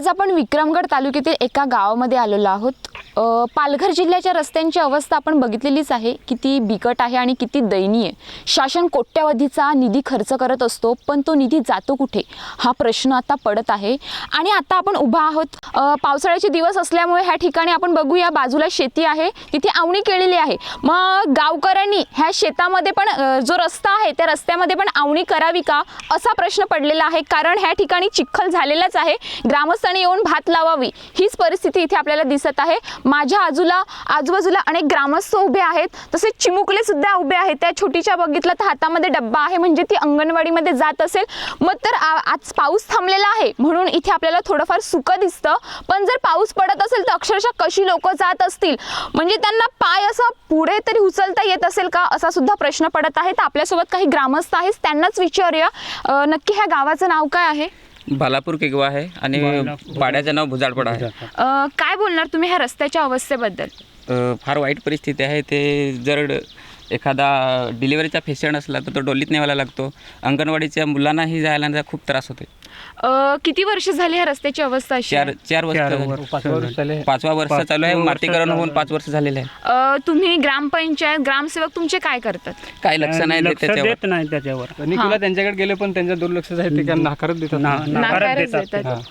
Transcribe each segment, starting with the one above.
आज आपण विक्रमगड तालुक्यातील एका गावामध्ये आलेलो आहोत. पालघर जिल्ह्याच्या रस्त्यांची अवस्था आपण बघितलेलीच आहे. किती बिकट आहे आणि किती दयनीय शासन कोट्यावधीचा निधी खर्च करत असतो पण तो निधी जातो कुठे? हा प्रश्न आता पडत आहे. आणि आता आपण उभा आहोत पावसाळ्याचे दिवस असल्यामुळे ह्या ठिकाणी आपण बघूया बाजूला शेती आहे तिथे आवणी केलेली आहे. मग गावकऱ्यांनी ह्या शेतामध्ये पण जो रस्ता आहे त्या रस्त्यामध्ये पण आवणी करावी का असा प्रश्न पडलेला आहे. कारण ह्या ठिकाणी चिखल झालेलाच आहे ग्रामस्थांनी येऊन भात लावावी हीच परिस्थिती इथे आपल्याला दिसत आहे. माझ्या आजूला आजूबाजूला अनेक ग्रामस्थ उभे आहेत तसेच चिमुकले सुद्धा उभे आहेत. त्या छोटीच्या बघितलं तर हातामध्ये डब्बा आहे म्हणजे ती अंगणवाडीमध्ये जात असेल. मग तर आ- आज पाऊस थांबलेला आहे म्हणून इथे आपल्याला थोडंफार सुकं दिसतं. पण जर पाऊस पडत असेल तर अक्षरशः कशी लोक जात असतील? म्हणजे त्यांना पाय असं पुढे तरी उचलता येत असेल का? असा सुद्धा प्रश्न पडत आहे. तर आपल्यासोबत काही ग्रामस्थ आहेत त्यांनाच विचारूया. नक्की ह्या गावाचं नाव काय आहे? भालापूर केगवा आहे आणि पाड्याचं नाव भुजाडपडा आहे. काय बोलणार तुम्ही ह्या रस्त्याच्या अवस्थेबद्दल? फार वाईट परिस्थिती आहे. ते जर एखादा डिलिव्हरीचा पेशंट असला तर तो डोलीत नेवायला लागतो. अंगणवाडीच्या मुलांनाही जायला खूप त्रास होतो अ, किती वर्ष झाली ह्या रस्त्याची अवस्था अशी चार आहे? चार वर्ष पाचवा वर्ष चालू आहे मातीकरण होऊन पाच वर्ष झालेले आहे. अ, तुम्ही ग्रामपंचायत ग्रामसेवक तुमचे काय करतात? काही लक्ष नाही देत लक्ष त्याच्यावर. देत नाही त्याच्यावर. निकुला त्यांच्याकडे गेले पण त्यांच्या दुर्लक्ष आहे ते काय नाकारत देतात. ना- नाकारत नाकारच देतात. देतात.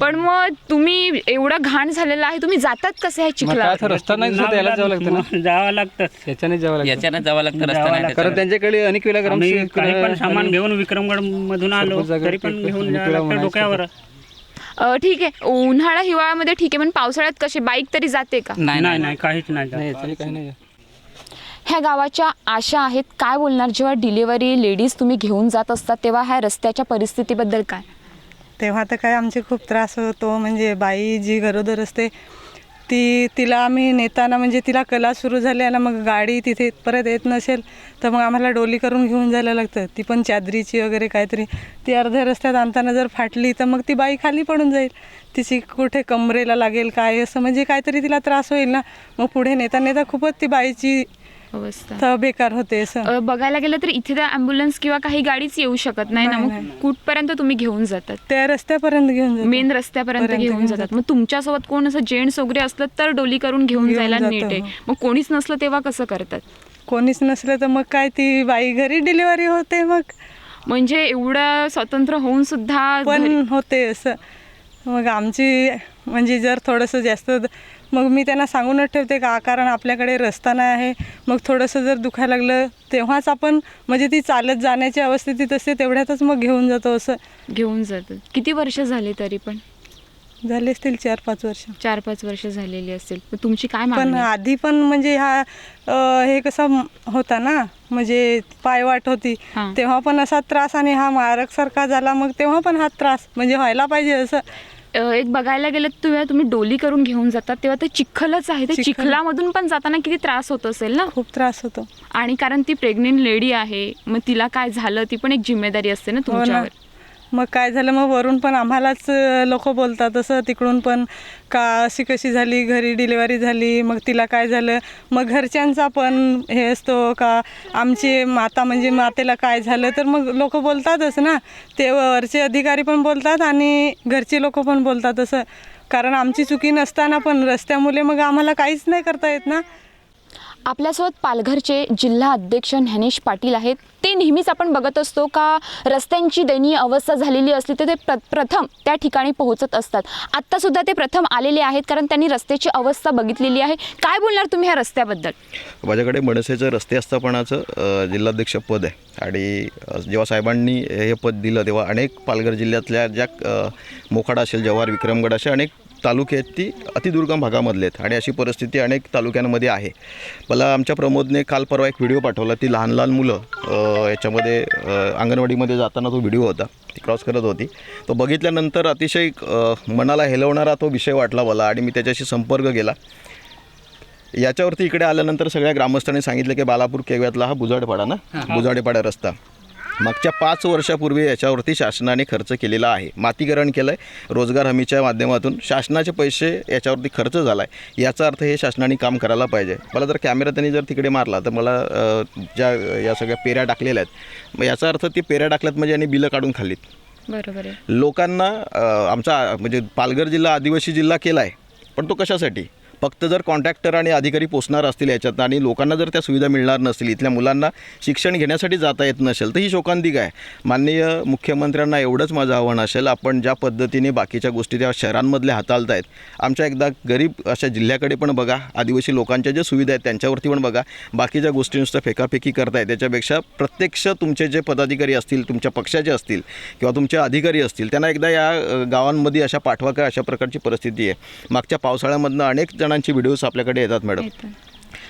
पण मग तुम्ही एवढं घाण झालेलं आहे तुम्ही जातात कसे चिखलात असं रस्ता नाही दिसत जावं लागतं ना? जावं लागतं. याच्याने जावं लागतं. याच्यानं जावं लागतं रस्ता नाही. कारण. त्यांच्याकडे अनेक वेळा ग्राम आम्ही काही पण सामान घेऊन विक्रमगड मधून आलो जागा तरी पण घेऊन निकुला जावं लागतं म्हणायचं. डोक्यावर. अ, ठीक आहे. उन्हाळा हिवाळ्यामध्ये ठीक आहे पण पावसाळ्यात कसे बाईक तरी जाते का? नाही नाही नाही काहीच नाही नाही जात. याच्याने काही नाही ह्या गावाच्या आशा आहेत काय बोलणार? जेव्हा डिलिव्हरी लेडीज तुम्ही घेऊन जात असतात तेव्हा ह्या रस्त्याच्या परिस्थितीबद्दल काय? तेव्हा तर काय आमचे खूप त्रास होतो. म्हणजे बाई जी गरोदर असते ती तिला आम्ही नेताना म्हणजे तिला कला सुरू झाली आणि मग गाडी तिथे परत येत नसेल तर मग आम्हाला डोली करून घेऊन जायला लागतं. ती पण चादरीची वगैरे काहीतरी. ती अर्ध्या रस्त्यात आणताना जर फाटली तर मग ती बाई खाली पडून जाईल. तिची कुठे कमरेला लागेल काय असं म्हणजे काहीतरी तिला त्रास होईल ना. मग पुढे नेता नेता खूपच ती बाईची अवस्था. त बेकार होते असं. अ, बघायला गेलं तर इथे तर ॲम्ब्युलन्स किंवा काही गाडीच येऊ शकत नाही ना नाही, मग नाही. कुठपर्यंत तुम्ही घेऊन जातात? त्या रस्त्यापर्यंत घेऊन. मेन रस्त्यापर्यंत पर्यंत घेऊन घेऊन जातात. मग तुमच्यासोबत कोण असं जेंट्स वगैरे असलं तर डोली करून घेऊन घेऊन जायला जातो, नीट आहे. हो. मग कोणीच नसलं तेव्हा कसं करतात? कोणीच नसलं तर मग काय ती बाई घरी डिलिव्हरी होते मग. म्हणजे एवढं स्वतंत्र होऊन सुद्धा पण होते असं. मग आमची म्हणजे जर थोडंसं जास्त मग मी त्यांना सांगूनच ठेवते का कारण आपल्याकडे रस्ता नाही आहे. मग थोडंसं जर दुखायला लागलं तेव्हाच आपण म्हणजे ती चालत जाण्याची अवस्थेतीत असते तेवढ्यातच मग घेऊन जातो असं. घेऊन जातात किती वर्ष झाली तरी पण? झाले असतील चार पाच वर्ष. चार पाच वर्ष झालेली असेल मग तुमची काय पण मागणी? आहे? आधी पण म्हणजे हा अं, हे कसं होता ना म्हणजे पायवाट होती. हां. तेव्हा पण असा त्रास आणि हा मारकसारखा झाला मग तेव्हा पण हा त्रास म्हणजे व्हायला पाहिजे असं. एक बघायला गेलं तेव्हा तुम्ही डोली करून घेऊन जातात तेव्हा ते चिखलच आहे. ते चिखल. चिखलामधून पण जाताना किती त्रास होत असेल ना? खूप त्रास होतो. आणि कारण ती प्रेग्नेंट लेडी आहे मग तिला काय झालं? ती पण एक जिम्मेदारी असते ना हो ना. तुमच्यावर. मग काय झालं? मग वरून पण आम्हालाच लोक बोलतात असं तिकडून पण का अशी कशी झाली? घरी डिलिव्हरी झाली मग तिला काय झालं? मग घरच्यांचा पण हे असतो का आमची माता म्हणजे मातेला काय झालं? तर मग लोक बोलतातच ना. ते वरचे अधिकारी पण बोलतात आणि घरचे लोक पण बोलतात असं. कारण आमची चुकी नसताना पण रस्त्यामुळे मग आम्हाला काहीच नाही करता येत ना. आपल्यासोबत पालघरचे जिल्हा अध्यक्ष ज्ञानेश पाटील आहेत. ते नेहमीच आपण बघत असतो का रस्त्यांची दयनीय अवस्था झालेली असली तर ते प्र प्रथम त्या ठिकाणी पोहोचत असतात. आत्तासुद्धा ते प्रथम आलेले आहेत कारण त्यांनी रस्त्याची अवस्था बघितलेली आहे. काय बोलणार तुम्ही ह्या रस्त्याबद्दल? माझ्याकडे मनसेचं रस्ते आस्थापनाचं जिल्हाध्यक्ष पद आहे. आणि जेव्हा साहेबांनी हे पद दिलं तेव्हा अनेक पालघर जिल्ह्यातल्या ज्या मोखाडा असेल जव्हार विक्रमगड असे अनेक तालुके आहेत ती अतिदुर्गम भागामधले आहेत आणि अशी परिस्थिती अनेक तालुक्यांमध्ये आहे. मला आमच्या प्रमोदने काल परवा एक व्हिडिओ पाठवला. ती लहान लहान मुलं याच्यामध्ये अंगणवाडीमध्ये जाताना तो व्हिडिओ होता. ती क्रॉस करत होती. तो बघितल्यानंतर अतिशय मनाला हेलवणारा तो विषय वाटला मला आणि मी त्याच्याशी संपर्क केला. याच्यावरती इकडे आल्यानंतर सगळ्या ग्रामस्थांनी सांगितलं की बालापूर केव्यातला हा बुजाडपाडा ना? बुजाडेपाडा रस्ता. मागच्या पाच वर्षापूर्वी याच्यावरती शासनाने खर्च केलेला आहे. मातीकरण केलं आहे रोजगार हमीच्या माध्यमातून शासनाचे पैसे याच्यावरती खर्च झाला आहे याचा अर्थ हे शासनाने काम करायला पाहिजे. मला जर कॅमेरा त्यांनी जर तिकडे मारला तर मला ज्या या सगळ्या पेऱ्या टाकलेल्या आहेत मग याचा अर्थ ती पेऱ्या टाकल्यात म्हणजे यांनी बिलं काढून खाल्लीत. बरोबर आहे. लोकांना आमचा म्हणजे पालघर जिल्हा आदिवासी जिल्हा केला आहे पण तो कशासाठी? फक्त जर कॉन्ट्रॅक्टर आणि अधिकारी पोचणार असतील याच्यात आणि लोकांना जर त्या सुविधा मिळणार नसतील इथल्या मुलांना शिक्षण घेण्यासाठी जाता येत नसेल तर ही शोकांतिका आहे. माननीय मुख्यमंत्र्यांना एवढंच माझं आव्हान असेल आपण ज्या पद्धतीने बाकीच्या गोष्टी त्या शहरांमधल्या हाताळत आहेत आमच्या एकदा गरीब अशा जिल्ह्याकडे पण बघा आदिवासी लोकांच्या ज्या सुविधा आहेत त्यांच्यावरती पण बघा बाकीच्या गोष्टी नुसतं फेकाफेकी करताय त्याच्यापेक्षा प्रत्यक्ष तुमचे जे पदाधिकारी असतील तुमच्या पक्षाचे असतील किंवा तुमचे अधिकारी असतील त्यांना एकदा या गावांमध्ये अशा पाठवा काय अशा प्रकारची परिस्थिती आहे. मागच्या पावसाळ्यामधनं अनेक जण जणांचे व्हिडिओज आपल्याकडे येतात मॅडम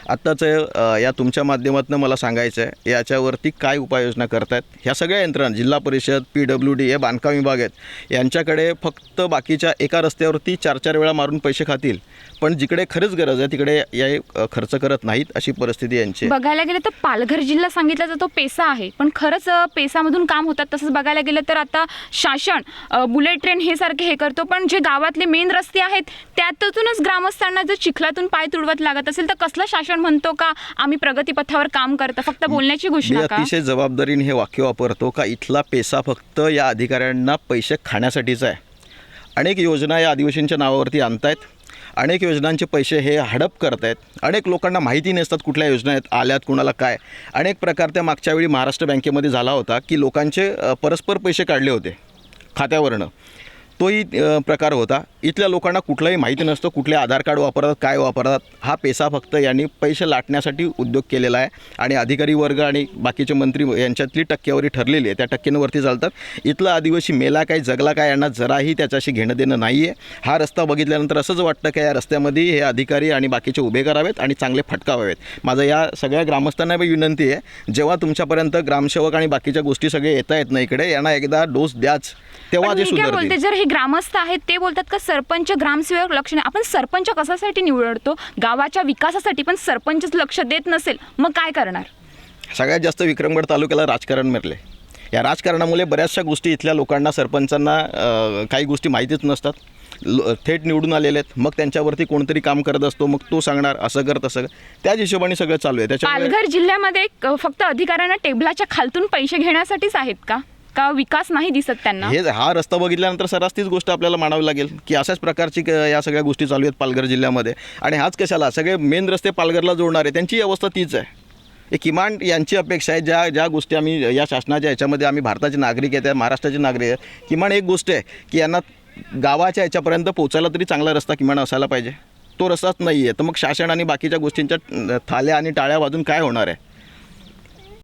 आत्ताचं या तुमच्या माध्यमातून मला सांगायचं आहे याच्यावरती काय उपाययोजना करतायत? ह्या सगळ्या यंत्रणा जिल्हा परिषद पी डब्ल्यू डी हे बांधकाम विभाग आहेत. यांच्याकडे फक्त बाकीच्या एका रस्त्यावरती चार चार वेळा मारून पैसे खातील. पण जिकडे खरंच गरज आहे तिकडे या खर्च करत नाहीत अशी परिस्थिती यांची बघायला गेलं तर पालघर जिल्हा सांगितला जातो पेसा आहे. पण खरंच पेसामधून काम होतात तसंच बघायला गेलं तर आता शासन बुलेट ट्रेन हे सारखे हे करतो. पण जे गावातले मेन रस्ते आहेत त्यातूनच ग्रामस्थांना जर चिखलातून पाय तुडवत लागत असेल तर कसलं शासन म्हणतो का आम्ही प्रगतीपथावर काम करतो फक्त बोलण्याची घोषणा का? अतिशय जबाबदारीने हे वाक्य वापरतो का इथला पेसा फक्त या अधिकाऱ्यांना पैसे खाण्यासाठीचा आहे. अनेक योजना या आदिवासींच्या नावावरती आणतायत. अनेक योजनांचे पैसे हे हडप करतायत. अनेक लोकांना माहिती नसतात कुठल्या योजना आहेत आल्यात कुणाला काय. अनेक प्रकार त्या मागच्या वेळी महाराष्ट्र बँकेमध्ये झाला होता की लोकांचे परस्पर पैसे काढले होते खात्यावरनं. तोही प्रकार होता. इथल्या लोकांना कुठलंही माहिती नसतं कुठले आधार कार्ड वापरतात काय वापरतात हा पेसा फक्त यांनी पैसे लाटण्यासाठी उद्योग केलेला आहे. आणि अधिकारी वर्ग आणि बाकीचे मंत्री यांच्यातली टक्केवारी ठरलेली आहे. त्या टक्क्यांवरती चालतात. इथला आदिवासी मेला काय जगला काय यांना जराही त्याच्याशी घेणं देणं नाही आहे हा रस्ता बघितल्यानंतर असंच वाटतं की या रस्त्यामध्ये हे अधिकारी आणि बाकीचे उभे करावेत आणि चांगले फटकावावेत. माझं या सगळ्या ग्रामस्थांना बी विनंती आहे जेव्हा तुमच्यापर्यंत ग्रामसेवक आणि बाकीच्या गोष्टी सगळे येता येत नाही इकडे यांना एकदा डोस द्याच. तेव्हा जे बोलते जर हे ग्रामस्थ आहेत ते बोलतात का सरपंच ग्रामसेवक लक्ष नाही. आपण सरपंच कशासाठी निवडतो? गावाच्या विकासासाठी पण सरपंचच लक्ष देत नसेल मग काय करणार? सगळ्यात जास्त विक्रमगड तालुक्याला राजकारण मिळले या राजकारणामुळे बऱ्याचशा गोष्टी इथल्या लोकांना सरपंचांना काही गोष्टी माहितीच नसतात. लो- थेट निवडून आलेले आहेत. मग त्यांच्यावरती कोणतरी काम करत असतो मग तो सांगणार असं कर तसं त्याच हिशोबाने सगळं चालू आहे. त्याच्यामुळे पालघर जिल्ह्यामध्ये फक्त अधिकाऱ्यांना टेबलाच्या खालतून पैसे घेण्यासाठीच आहेत का? का विकास नाही दिसत त्यांना. हे हा रस्ता बघितल्यानंतर सरास तीच गोष्ट आपल्याला मानावी लागेल की अशाच प्रकारची क- या सगळ्या गोष्टी चालू आहेत पालघर जिल्ह्यामध्ये. आणि हाच कशाला? सगळे मेन रस्ते पालघरला जोडणारे त्यांची अवस्था तीच आहे. हे किमान यांची अपेक्षा आहे ज्या ज्या गोष्टी आम्ही या शासनाच्या याच्यामध्ये आम्ही भारताचे नागरिक आहेत या महाराष्ट्राचे नागरिक आहेत. किमान एक गोष्ट आहे की यांना गावाच्या याच्यापर्यंत पोचायला तरी चांगला रस्ता किमान असायला पाहिजे. तो रस्ताच नाही आहे तर मग शासन आणि बाकीच्या गोष्टींच्या अं, थाल्या आणि टाळ्या वाजून काय होणार आहे?